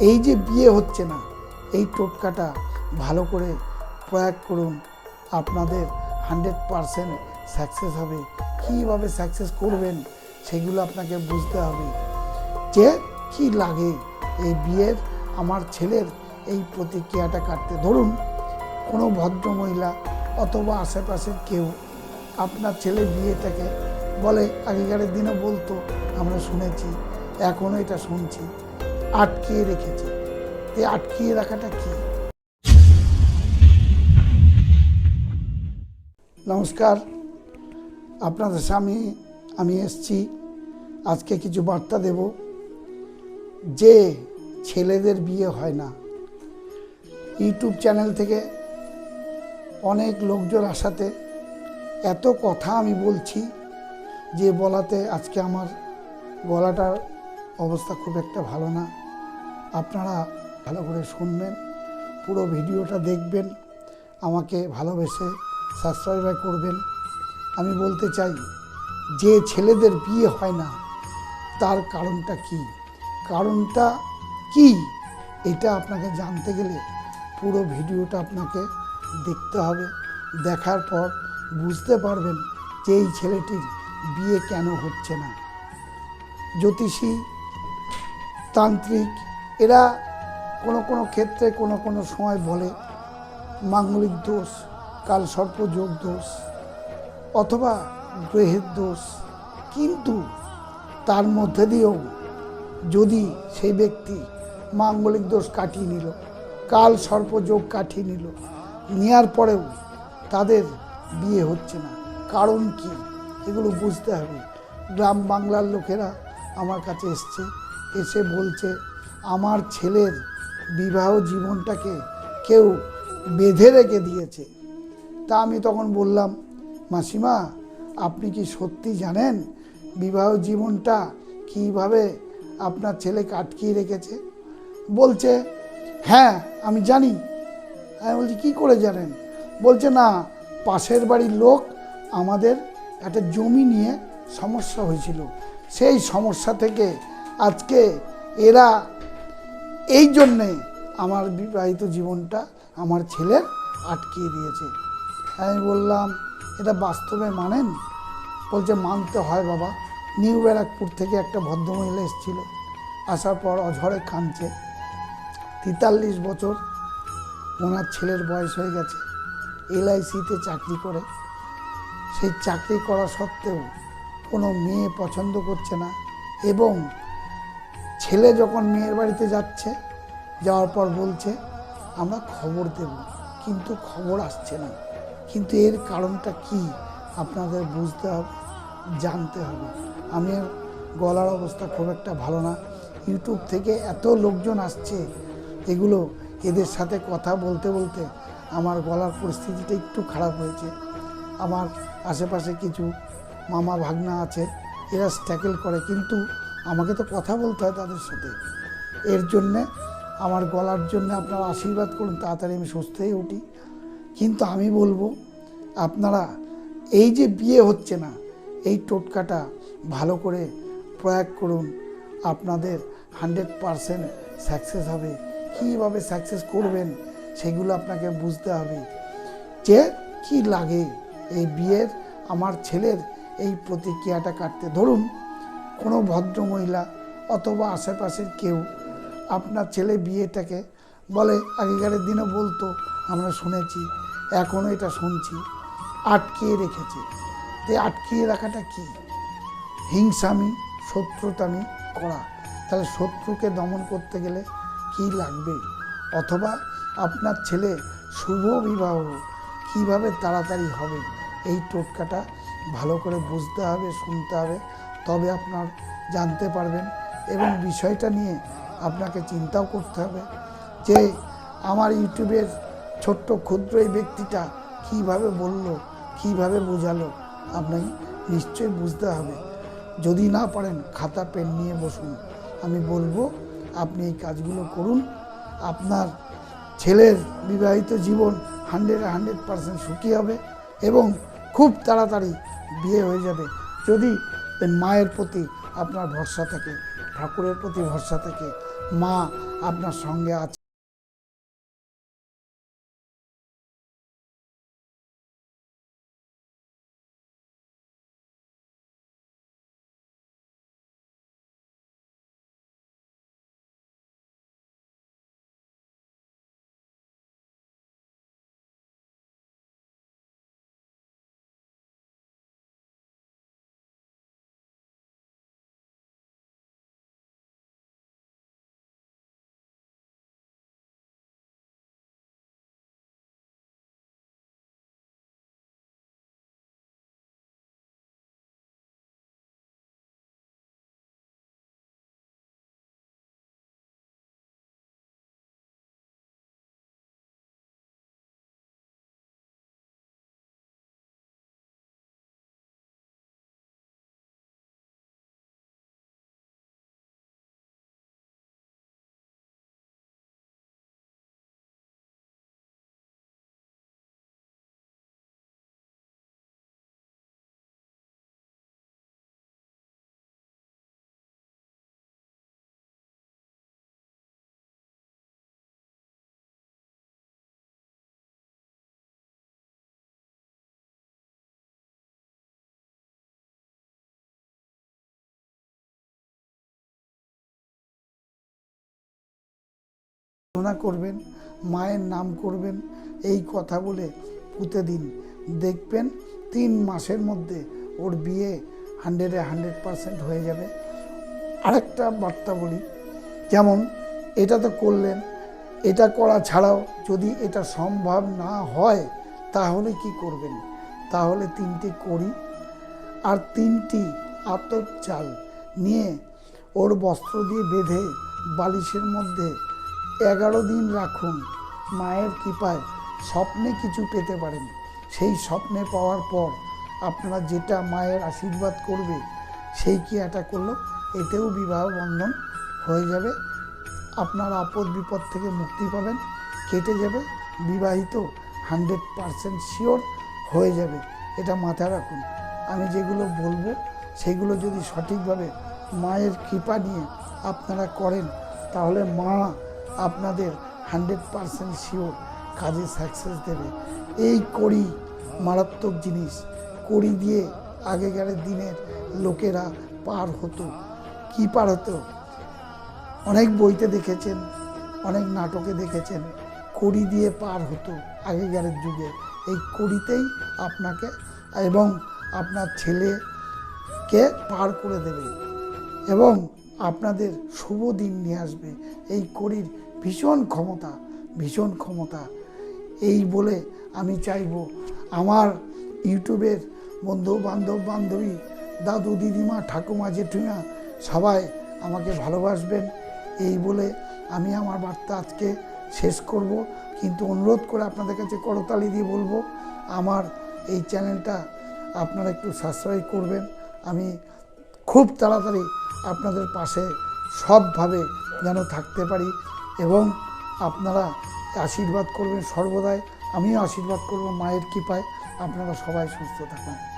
এই যে বিয়ে হচ্ছে না, এই টোটকাটা ভালো করে প্রয়োগ করুন। আপনাদের হান্ড্রেড পারসেন্ট সাকসেস হবে। কীভাবে সাকসেস করবেন সেগুলো আপনাকে বুঝতে হবে। যে কি লাগে এই বিয়ের, আমার ছেলের এই প্রতিক্রিয়াটা কাটতে। ধরুন, কোনো ভদ্রমহিলা অথবা আশেপাশের কেউ আপনার ছেলে বিয়েটাকে বলে আগেকারের দিনে বলতো, আমরা শুনেছি এখনও এটা শুনছি। আটকিয়ে রেখেছি। এই আটকিয়ে রাখাটা কি? নমস্কার, আপনাদের সামনে আমি এসছি। আজকে কিছু বার্তা দেব। যে ছেলেদের বিয়ে হয় না, ইউটিউব চ্যানেল থেকে অনেক লোকজন আসাতে এত কথা আমি বলছি যে বলাতে আজকে আমার গলাটার অবস্থা খুব একটা ভালো না। আপনারা ভালো করে শুনবেন, পুরো ভিডিওটা দেখবেন, আমাকে ভালোবেসে সাবস্ক্রাইব করবেন। আমি বলতে চাই, যে ছেলেদের বিয়ে হয় না, তার কারণটা কি? কারণটা কি? এটা আপনাকে জানতে গেলে পুরো ভিডিওটা আপনাকে দেখতে হবে। দেখার পর বুঝতে পারবেন যে এই ছেলেটির বিয়ে কেন হচ্ছে না। জ্যোতিষী তান্ত্রিক, এরা কোনো কোনো ক্ষেত্রে কোনো কোনো সময় বলে, মাঙ্গলিক দোষ, কাল সর্পযোগ দোষ, অথবা গ্রহের দোষ। কিন্তু তার মধ্যে দিয়েও যদি সেই ব্যক্তি মাঙ্গলিক দোষ কাটিয়ে নিল, কাল সর্পযোগ কাটিয়ে নিল নেওয়ার পরেও তাদের বিয়ে হচ্ছে না। কারণ কি? এগুলো বুঝতে হবে। গ্রাম বাংলার লোকেরা আমার কাছে এসছে। এসে বলছে, আমার ছেলের বিবাহ জীবনটাকে কেউ বেঁধে রেখে দিয়েছে। তা আমি তখন বললাম, মাসিমা, আপনি কি সত্যি জানেন বিবাহ জীবনটা কীভাবে আপনার ছেলেকে আটকিয়ে রেখেছে? বলছে হ্যাঁ আমি জানি। আমি বলছি, কী করে জানেন? বলছে, না, পাশের বাড়ির লোক আমাদের একটা জমি নিয়ে সমস্যা হয়েছিল। সেই সমস্যা থেকে আজকে এরা এই জন্যে আমার বিবাহিত জীবনটা আমার ছেলের আটকিয়ে দিয়েছে। আমি বললাম, এটা বাস্তবে মানেন? বলছে, মানতে হয় বাবা। নিউ ব্যারাকপুর থেকে একটা ভদ্রমহিলা এসেছিল। আসার পর অঝরে কাঁদছে। তেতাল্লিশ বছর ওনার ছেলের বয়স হয়ে গেছে। এলআইসিতে চাকরি করে। সেই চাকরি করা সত্ত্বেও কোনো মেয়ে পছন্দ করছে না এবং ছেলে যখন মেয়ের বাড়িতে যাচ্ছে, যাওয়ার পর বলছে, আমরা খবর দেব, কিন্তু খবর আসছে না। কিন্তু এর কারণটা কি আপনাদের বুঝতে হবে, জানতে হবে। আমি গলার অবস্থা খুব একটা ভালো না। ইউটিউব থেকে এত লোকজন আসছে, এগুলো এদের সাথে কথা বলতে বলতে আমার গলার পরিস্থিতিটা একটু খারাপ হয়েছে। আমার আশেপাশে কিছু মামা ভাগনা আছে, এরা স্ট্যাকেল করে, কিন্তু আমাকে তো কথা বলতে হয় তাদের সাথে। এর জন্যে, আমার গলার জন্য আপনারা আশীর্বাদ করুন, তাড়াতাড়ি আমি সুস্থ হয়ে উঠি। কিন্তু আমি বলব, আপনারা এই যে বিয়ে হচ্ছে না, এই টোটকাটা ভালো করে প্রয়োগ করুন। আপনাদের হান্ড্রেড পারসেন্ট সাকসেস হবে। কীভাবে সাকসেস করবেন, সেগুলো আপনাকে বুঝতে হবে। যে কি লাগে এই বিয়ের, আমার ছেলের এই প্রতিক্রিয়াটা কাটতে। ধরুন কোনো ভদ্রমহিলা অথবা আশেপাশের কেউ আপনার ছেলে বিয়েটাকে বলে, আগেকারের দিনে বলতো, আমরা শুনেছি এখনও এটা শুনছি, আটকিয়ে রেখেছে। তো আটকিয়ে রাখাটা কি? হিংসামি, শত্রুতামি করা। তাহলে শত্রুকে দমন করতে গেলে কি লাগবে? অথবা আপনার ছেলে শুভ বিবাহ কীভাবে তাড়াতাড়ি হবে? এই টোটকাটা ভালো করে বুঝতে হবে, শুনতে হবে। তবে আপনার জানতে পারবেন এবং বিষয়টা নিয়ে আপনাকে চিন্তাও করতে হবে যে আমার ইউটিউবের ছোট্ট ক্ষুদ্র এই ব্যক্তিটা কীভাবে বলল, কীভাবে বোঝালো আপনাকে নিশ্চয়ই বুঝতে হবে। যদি না পারেন, খাতা, পেন নিয়ে বসুন। আমি বলব, আপনি এই কাজগুলো করুন। আপনার ছেলের বিবাহিত জীবন হান্ড্রেড হান্ড্রেড পারসেন্ট সুখী হবে এবং খুব তাড়াতাড়ি বিয়ে হয়ে যাবে। যদি মায়ের প্রতি আপনার ভরসা থাকে ঠাকুরের প্রতি ভরসা থাকে মা আপনার সঙ্গে আছে। প্রার্থনা করবেন, মায়ের নাম করবেন, এই কথা বলে পুঁতে দিন। দেখবেন তিন মাসের মধ্যে ওর বিয়ে হান্ড্রেডে হান্ড্রেড পারসেন্ট হয়ে যাবে। আরেকটা বার্তা বলি, যেমন এটা তো করলেন, এটা করা ছাড়াও যদি এটা সম্ভব না হয়, তাহলে কি করবেন? তাহলে তিনটি করি। আর তিনটি আতপ চাল নিয়ে ওর বস্ত্র দিয়ে বেঁধে বালিশের মধ্যে এগারো দিন রাখুন, মায়ের কৃপায় স্বপ্নে কিছু পেতে পারেন। সেই স্বপ্নে পাওয়ার পর আপনারা যেটা মায়ের আশীর্বাদ করবে, সেই কি ক্রিয়াটা করল এতেও বিবাহ বন্ধন হয়ে যাবে। আপনার আপদ বিপদ থেকে মুক্তি পাবেন, কেটে যাবে, বিবাহিত হান্ড্রেড পারসেন্ট শিওর হয়ে যাবে। এটা মাথায় রাখুন। আমি যেগুলো বলব, সেগুলো যদি সঠিকভাবে মায়ের কৃপা নিয়ে আপনারা করেন, তাহলে মা আপনাদের হান্ড্রেড পারসেন্ট শিওর কাজে সাকসেস দেবে। এই কড়ি মারাত্মক জিনিস। কড়ি দিয়ে আগেকার দিনের লোকেরা পার হতো। কি পার হতো? অনেক বইতে দেখেছেন, অনেক নাটকে দেখেছেন, কড়ি দিয়ে পার হতো আগেকার যুগে। এই কড়িতেই আপনাকে এবং আপনার ছেলেকে পার করে দেবে এবং আপনাদের শুভ দিন নিয়ে আসবে। এই কড়ির ভীষণ ক্ষমতা ভীষণ ক্ষমতা। এই বলে আমি চাইব আমার ইউটিউবের বন্ধু বান্ধব বান্ধবী দাদু, দিদিমা, ঠাকুমা, জেঠুমা সবাই আমাকে ভালোবাসবেন। এই বলে আমি আমার বার্তা আজকে শেষ করব। কিন্তু অনুরোধ করে আপনাদের কাছে করতালি দিয়ে বলব, আমার এই চ্যানেলটা আপনারা একটু সাবস্ক্রাইব করবেন। আমি খুব তাড়াতাড়ি আপনাদের পাশে সবভাবে যেন থাকতে পারি। এবং আপনারা আশীর্বাদ করবেন সর্বদাই। আমিও আশীর্বাদ করব মায়ের কৃপায়। আপনারা সবাই সুস্থ থাকুন।